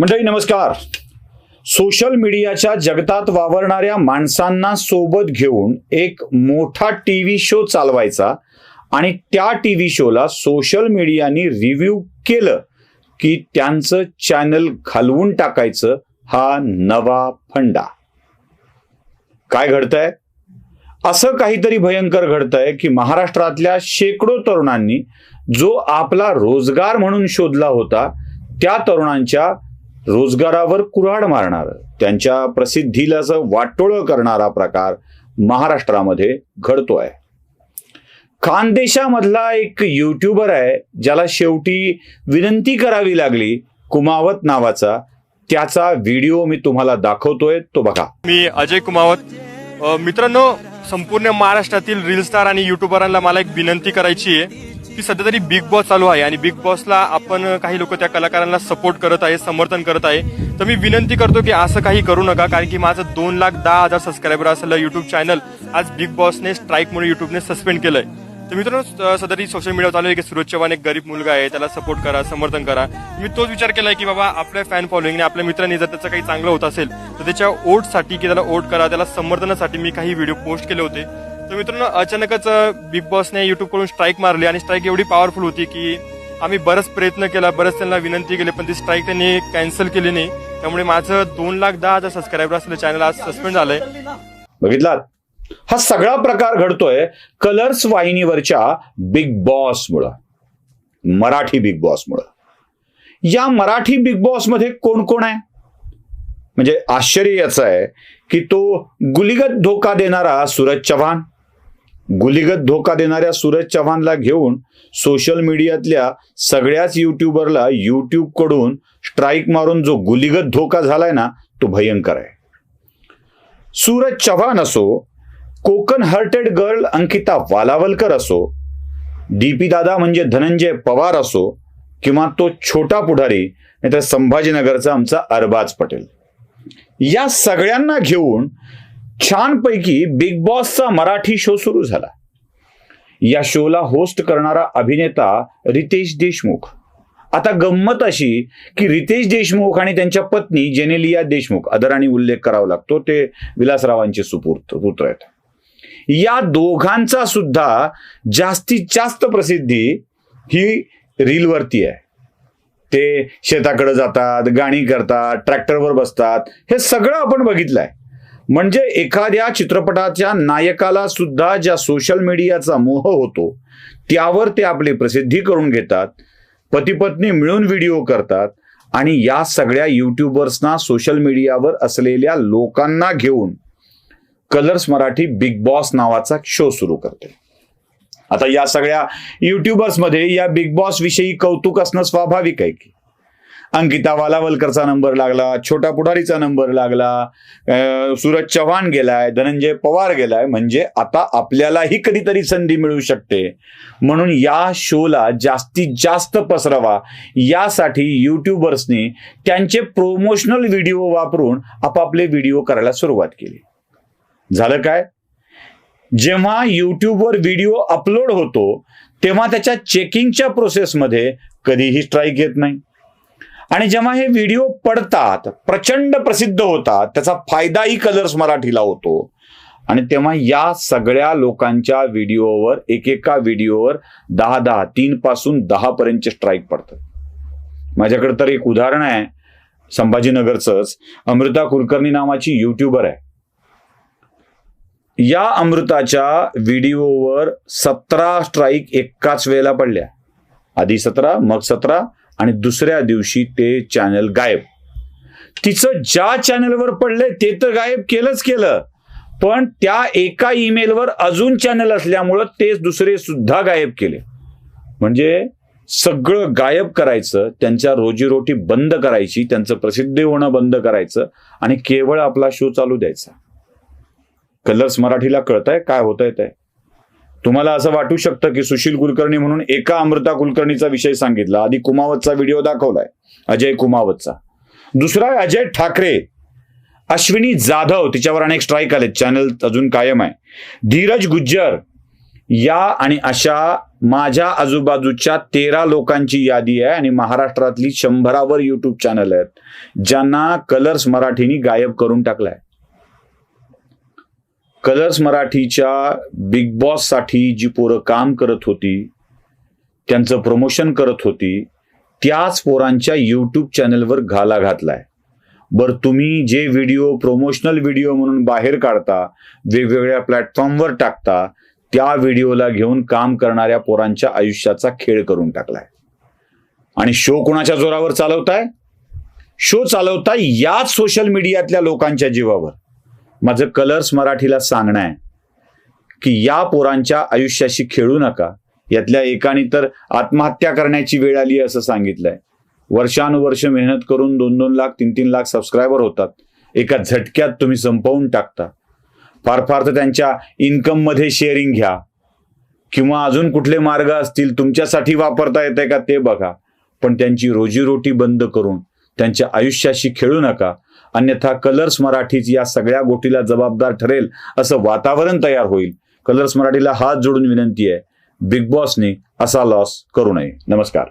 मंडळी नमस्कार. सोशल मीडियाच्या जगतात वावरणाऱ्या माणसांना सोबत घेऊन एक मोठा टी व्ही शो चालवायचा आणि त्या टी व्ही शोला सोशल मीडियाने रिव्ह्यू केलं की त्यांचं चॅनल घालवून टाकायचं हा नवा फंडा. काय घडतंय? असं काहीतरी भयंकर घडतंय की महाराष्ट्रातल्या शेकडो तरुणांनी जो आपला रोजगार म्हणून शोधला होता त्या तरुणांच्या रोजगारावर कुऱ्हाड मारणार त्यांच्या प्रसिद्धीला असं वाटोळं करणारा प्रकार महाराष्ट्रामध्ये घडतोय. खानदेशामधला एक युट्यूबर आहे ज्याला शेवटी विनंती करावी लागली कुमावत नावाचा. त्याचा व्हिडिओ मी तुम्हाला दाखवतोय तो बघा. मी अजय कुमावत. मित्रांनो संपूर्ण महाराष्ट्रातील रील स्टार आणि युट्यूबरांना मला एक विनंती करायची आहे. की सध्या तरी बिग बॉस चालू आहे आणि बिग बॉसला आपण काही लोक त्या कलाकारांना सपोर्ट करत आहे समर्थन करत आहे. तर मी विनंती करतो की असं काही करू नका कारण की माझं दोन लाख दहा हजार सबस्क्रायबर असलेलं युट्यूब चॅनल आज बिग बॉसने स्ट्राईकमुळे युट्यूबने सस्पेंड केलंय. तर मित्रांनो अ, सध्या तरी सोशल मीडियावर चालू आहे की सूरज चव्हाण एक गरीब मुलगा आहे त्याला सपोर्ट करा समर्थन करा. मी तोच विचार केलाय की बाबा आपल्या फॅन फॉलोईंगने आपल्या मित्रांनी जर त्याचं काही चांगलं होत असेल तर त्याच्या ओटसाठी की त्याला ओट करा त्याला समर्थनासाठी मी काही व्हिडिओ पोस्ट केले होते. तर मित्रांनो अचानकच बिग बॉसने युट्यूबकडून स्ट्राईक मारली आणि स्ट्राईक एवढी पॉवरफुल होती की आम्ही बरंच प्रयत्न केला बरंच त्यांना विनंती केली पण ती स्ट्राईक त्यांनी कॅन्सल केली नाही. त्यामुळे माझं दोन लाख दहा हजार सबस्क्रायबर असलेलं चॅनल आज सस्पेंड झालंय. बघितलात? हा सगळा प्रकार घडतोय कलर्स वाहिनीवरच्या बिग बॉस मुळे. मराठी बिग बॉस मुळे. या मराठी बिग बॉसमध्ये कोण कोण आहे? म्हणजे आश्चर्य याचं आहे की तो गुलिगत धोका देणारा सूरज चव्हाण गुलिगत धोका देणाऱ्या सूरज चव्हाणला घेऊन सोशल मीडियातल्या सगळ्याच युट्यूबरला युट्यूबकडून स्ट्राईक मारून जो गुलिगत धोका झालाय ना तो भयंकर आहे. सूरज चव्हाण असो कोकण हर्टेड गर्ल अंकिता वालावलकर असो डीपी दादा म्हणजे धनंजय पवार असो किंवा तो छोटा पुढारी नाहीतर संभाजीनगरचा आमचा अरबाज पटेल. या सगळ्यांना घेऊन छानपैकी बिग बॉसचा मराठी शो सुरू झाला. या शोला होस्ट करणारा अभिनेता रितेश देशमुख. आता गंमत अशी की रितेश देशमुख आणि त्यांच्या पत्नी जेनेलिया देशमुख आदराने उल्लेख करावा लागतो ते विलासरावांचे सुपूर्त पुत्र आहेत. या दोघांचा सुद्धा जास्तीत जास्त प्रसिद्धी ही रीलवरती आहे. ते शेताकडे जातात गाणी करतात ट्रॅक्टरवर बसतात हे सगळं आपण बघितलंय. म्हणजे एखाद्या चित्रपटाच्या नायकाला सुद्धा ज्या सोशल मीडियाचा मोह होतो त्यावर ते आपली प्रसिद्धी करून घेतात पतीपत्नी मिळून व्हिडिओ करतात आणि या सगळ्या युट्यूबर्सना सोशल मीडियावर असलेल्या लोकांना घेऊन कलर्स मराठी बिग बॉस नावाचा शो सुरू करते. आता या सगळ्या युट्यूबर्समध्ये या बिग बॉस विषयी कौतुक असणं स्वाभाविक आहे की? अंकिता वालावलकरचा नंबर लागला छोटा पुढारीचा नंबर लागला सूरज चव्हाण गेलाय धनंजय पवार गेलाय म्हणजे आता आपल्यालाही कधीतरी संधी मिळू शकते. म्हणून या शोला जास्तीत जास्त पसरावा. यासाठी युट्यूबर्सनी त्यांचे प्रोमोशनल व्हिडिओ वापरून आपापले व्हिडिओ करायला सुरुवात केली. झालं काय? जेव्हा युट्यूबवर व्हिडिओ अपलोड होतो तेव्हा त्याच्या चेकिंगच्या प्रोसेसमध्ये कधीही स्ट्राईक येत नाही. आणि जेव्हा हे व्हिडिओ पडतात प्रचंड प्रसिद्ध होतात त्याचा फायदाही कलर्स मराठीला होतो. आणि तेव्हा या सगळ्या लोकांच्या व्हिडिओवर एकेका व्हिडिओवर दहा दहा तीन पासून दहा पर्यंतचे स्ट्राईक पडतात. माझ्याकडे तर एक उदाहरण आहे संभाजीनगरचंच. अमृता कुलकर्णी नावाची युट्यूबर आहे. या अमृताच्या व्हिडिओवर सतरा स्ट्राईक एकाच वेळेला पडल्या. आधी सतरा मग सतरा आणि दुसऱ्या दिवशी ते चॅनल गायब. तिचं ज्या चॅनलवर पडले ते तर गायब केलंच केलं. पण त्या एका ईमेलवर अजून चॅनल असल्यामुळं ते दुसरे सुद्धा गायब केले. म्हणजे सगळं गायब करायचं त्यांच्या रोजीरोटी बंद करायची त्यांचं प्रसिद्धी होणं बंद करायचं आणि केवळ आपला शो चालू द्यायचा. कलर्स मराठीला कळतंय काय होत आहे तुम्हाला असं वाटू शकतं की सुशील कुलकर्णी म्हणून एका अमृता कुलकर्णीचा विषय सांगितला. आधी कुमावतचा व्हिडिओ दाखवलाय. अजय कुमावतचा. दुसरा अजय ठाकरे. अश्विनी जाधव तिच्यावर अनेक स्ट्राईक आले चॅनल अजून कायम आहे. धीरज गुज्जर. या आणि अशा माझ्या आजूबाजूच्या तेरा लोकांची यादी आहे आणि महाराष्ट्रातली शंभरावर युट्यूब चॅनल आहेत ज्यांना कलर्स मराठीनी गायब करून टाकलाय. कलर्स मराठीच्या बिग बॉससाठी जी पोरं काम करत होती त्यांचं प्रमोशन करत होती त्याच पोरांच्या यूट्यूब चॅनलवर घाला घातलाय. बर तुम्ही जे व्हिडिओ प्रोमोशनल व्हिडिओ म्हणून बाहेर काढता वेगवेगळ्या प्लॅटफॉर्मवर टाकता त्या व्हिडिओला घेऊन काम करणाऱ्या पोरांच्या आयुष्याचा खेळ करून टाकलाय. आणि शो कोणाच्या जोरावर चालवताय? शो चालवताय याच सोशल मीडियातल्या लोकांच्या जीवावर. माझं कलर्स मराठीला सांगणं आहे की या पोरांच्या आयुष्याशी खेळू नका. यातल्या एकाने तर आत्महत्या करण्याची वेळ आली असं सांगितलंय. वर्षानुवर्ष मेहनत करून दोन दोन लाख तीन तीन लाख सबस्क्रायबर होतात. एका झटक्यात तुम्ही संपवून टाकता. फार फार तर त्यांच्या इन्कममध्ये शेअरिंग घ्या. किंवा अजून कुठले मार्ग असतील तुमच्यासाठी वापरता येते का ते बघा. पण त्यांची रोजीरोटी बंद करून त्यांच्या आयुष्याशी खेळू नका. अन्यथा कलर्स मराठीच या सगळ्या गोष्टीला जबाबदार ठरेल असं वातावरण तयार होईल. कलर्स मराठीला हात जोडून विनंती आहे. बिग बॉसने असा लॉस करू नये. नमस्कार.